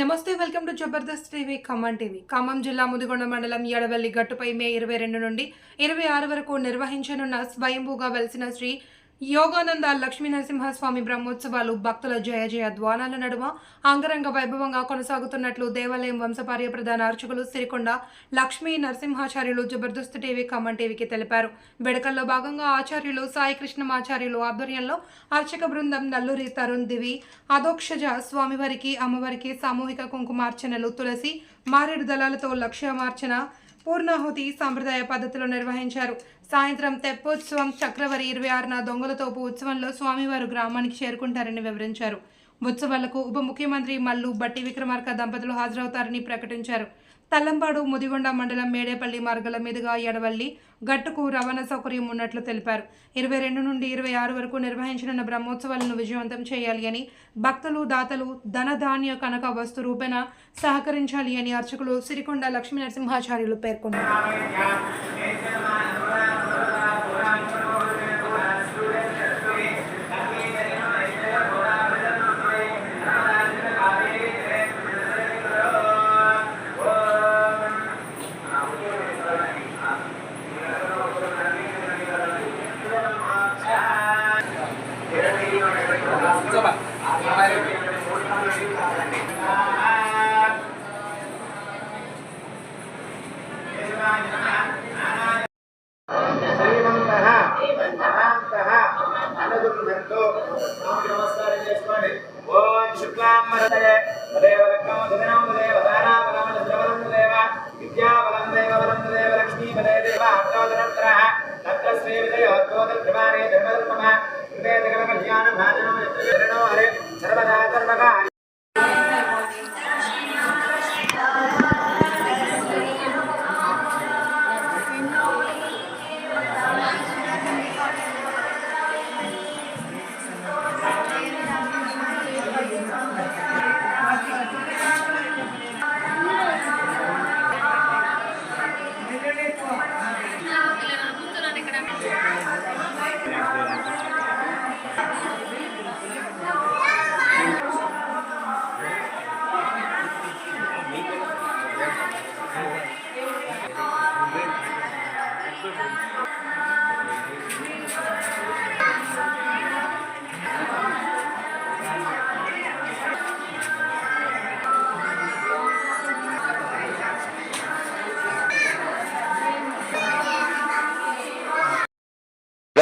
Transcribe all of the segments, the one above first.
నమస్తే welcome to Jabardasth TV Khammam TV. Khammam జిల్లా ముదిగొండ మండలం ఎడవల్లి గట్టుపై మే ఇరవై రెండు నుండి ఇరవై ఆరు వరకు నిర్వహించనున్న స్వయంభూగా వెలిసిన శ్రీ యోగానంద లక్ష్మీ నరసింహస్వామి బ్రహ్మోత్సవాలు భక్తుల జయ జయ ద్వానాల నడుమ అంగరంగ వైభవంగా కొనసాగుతున్నట్లు దేవాలయం వంశపార్య ప్రధాన అర్చకులు సిరికొండ లక్ష్మీ నరసింహాచార్యులు జబర్దస్త్ టీవీ ఖమ్మం టీవీకి తెలిపారు. వేడుకల్లో భాగంగా ఆచార్యులు సాయికృష్ణమాచార్యులు ఆధ్వర్యంలో అర్చక బృందం నల్లూరి తరుణ్ దివి అధోక్షజ స్వామివారికి అమ్మవారికి సామూహిక కుంకుమార్చనలు తులసి మారేడు దళాలతో లక్ష్యమార్చన పూర్ణాహుతి సాంప్రదాయ పద్ధతిలో నిర్వహించారు. సాయంత్రం తెప్పోత్సవం చక్రవరి ఇరవై ఆరున దొంగలతోపు ఉత్సవంలో స్వామివారు గ్రామానికి చేరుకుంటారని వివరించారు. ఉత్సవాలకు ఉప ముఖ్యమంత్రి మల్లు బట్టి విక్రమార్క దంపతులు హాజరవుతారని ప్రకటించారు. తల్లంపాడు ముదిగొండ మండలం మేడేపల్లి మార్గాల మీదుగా ఎడవల్లి గట్టుకు రవాణా సౌకర్యం ఉన్నట్లు తెలిపారు. ఇరవై రెండు నుండి ఇరవై ఆరు వరకు నిర్వహించనున్న బ్రహ్మోత్సవాలను విజయవంతం చేయాలి అని భక్తులు దాతలు ధనధాన్య కనక వస్తు రూపేణ సహకరించాలి అని అర్చకులు సిరికొండ లక్ష్మీ నరసింహాచార్యులు పేర్కొన్నారు. శ్రీ విజయోద్బోధర్మానే ధర్మధర్మః కృతే సకల కళ్యాణ భాజనం యత్రణో హరే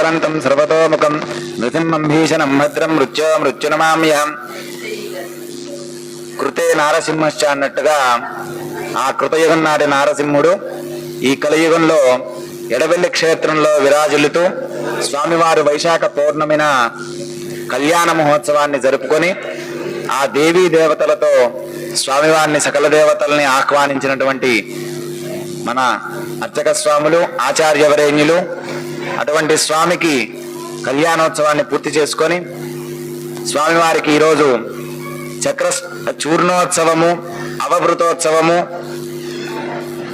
గరంతం సర్వతోముఖం. నృసింహం భీషణం భద్రం మృత్యో మృత్యునమామ్యహం కృతే నారసింహశ్చ అన్నట్టుగా ఆ కృతయుగం నాటి నారసింహుడు ఈ కలియుగంలో ఎడవెల్లి క్షేత్రంలో విరాజిల్లుతూ స్వామివారు వైశాఖ పౌర్ణమిన కళ్యాణ మహోత్సవాన్ని జరుపుకొని ఆ దేవీ దేవతలతో స్వామివారిని సకల దేవతల్ని ఆహ్వానించినటువంటి మన అర్చక స్వాములు ఆచార్యవరేణ్యులు అటువంటి స్వామికి కళ్యాణోత్సవాన్ని పూర్తి చేసుకొని స్వామివారికి ఈరోజు చక్ర చూర్ణోత్సవము అవభృతోత్సవము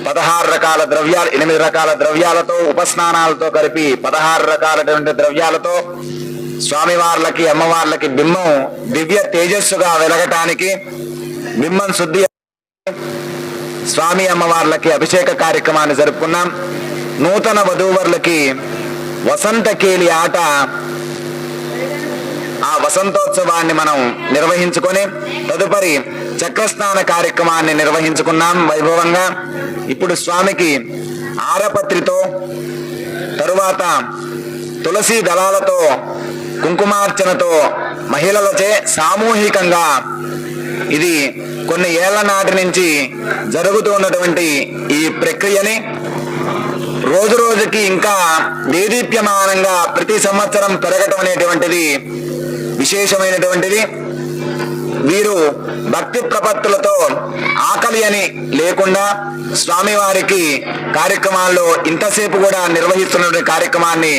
పదహారు రకాల ద్రవ్యాలు ఎనిమిది రకాల ద్రవ్యాలతో ఉపస్నానాలతో కలిపి పదహారు రకాలటువంటి ద్రవ్యాలతో స్వామివార్లకి అమ్మవార్లకి బింబం దివ్య తేజస్సుగా వెలగటానికి బింబం శుద్ధి స్వామి అమ్మవార్లకి అభిషేక కార్యక్రమాన్ని జరుపుకున్నాం. నూతన వధూవరులకి వసంత కేలి ఆట ఆ వసంతోత్సవాన్ని మనం నిర్వహించుకొని తదుపరి చక్రస్నాన కార్యక్రమాన్ని నిర్వహించుకున్నాం వైభవంగా. ఇప్పుడు స్వామికి ఆరపత్రితో తరువాత తులసి దళాలతో కుంకుమార్చనతో మహిళలచే సామూహికంగా ఇది కొన్ని ఏళ్ళ నాటి నుంచి జరుగుతున్నటువంటి ఈ ప్రక్రియని రోజు రోజుకి ఇంకా దేదీప్యమానంగా ప్రతి సంవత్సరం పెరగటం అనేటువంటిది విశేషమైనటువంటిది. వీరు భక్తి ప్రపత్తులతో ఆకలి అని లేకుండా స్వామివారికి కార్యక్రమాల్లో ఇంతసేపు కూడా నిర్వహిస్తున్న కార్యక్రమాన్ని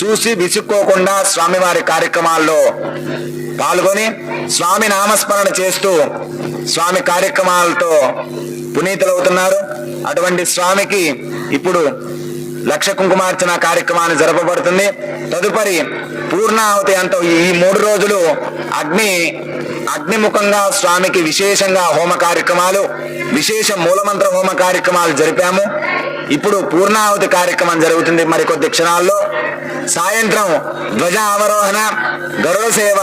చూసి విసుక్కోకుండా స్వామివారి కార్యక్రమాల్లో పాల్గొని స్వామి నామస్మరణ చేస్తూ స్వామి కార్యక్రమాలతో పునీతులవుతున్నారు. అటువంటి స్వామికి ఇప్పుడు లక్ష కుంకుమార్చన కార్యక్రమాన్ని జరపబడుతుంది. తదుపరి పూర్ణాహుతి అంత ఈ మూడు రోజులు అగ్ని అగ్నిముఖంగా స్వామికి విశేషంగా హోమ కార్యక్రమాలు విశేష మూలమంత్ర హోమ కార్యక్రమాలు జరిపాము. ఇప్పుడు పూర్ణాహుతి కార్యక్రమం జరుగుతుంది మరికొద్ది క్షణాల్లో. సాయంత్రం ధ్వజ అవరోహణ గరుడ సేవ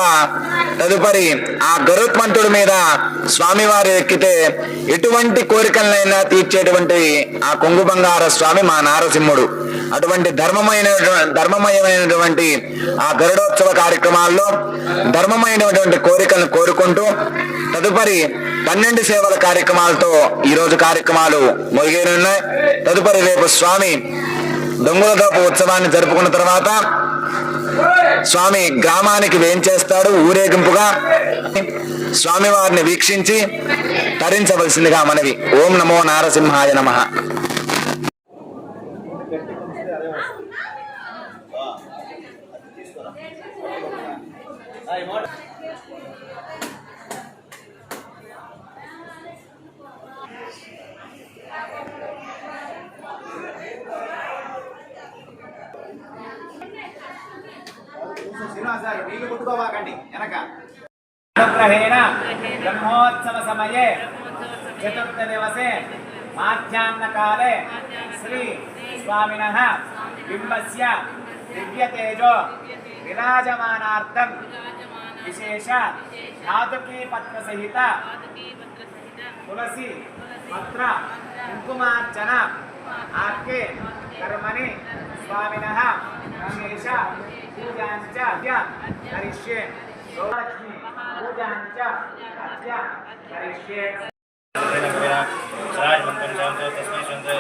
తదుపరి ఆ గరుత్మంతుడి మీద స్వామివారు ఎక్కితే ఎటువంటి కోరికలనైనా తీర్చేటువంటి ఆ కొంగు బంగార స్వామి మా నారసింహుడు. అటువంటి ధర్మమైన ధర్మమయమైనటువంటి ఆ గరుడోత్సవ కార్యక్రమాల్లో ధర్మమైనటువంటి కోరికలను కోరుకుంటూ తదుపరి పన్నెండు సేవల కార్యక్రమాలతో ఈ రోజు కార్యక్రమాలు మొదలైనాయి తదుపరి రేపు స్వామి దొంగల దోపు ఉత్సవాన్ని జరుపుకున్న తర్వాత స్వామి గ్రామానికి వేంచేస్తాడు ఊరేగింపుగా స్వామి వారిని వీక్షించి తరించవలసిందిగా మనవి. ఓం నమో నారసింహాయ నమః. శ్రీనివాసారు నీళ్ళు ముట్టుకోవాకండి వెనక. అనుగ్రహేణ బ్రహ్మోత్సవ సమయే చతుర్థ దివసే మాధ్యాహ్నకాలే. శ్రీ స్వామిన బింబస్య దివ్యతేజో విరాజమానార్థం. విశేష ధాతుకీ పత్ర సహిత తులసి పత్ర కుంకుమార్చన ఆర్కే కర్మణి స్వామిన हमेशा पूजांच्या करिष्ये गौलक्ष्मी पूजांच्या हत्या करिष्ये राजमंत्र जामदेव तस्मै चंद्राय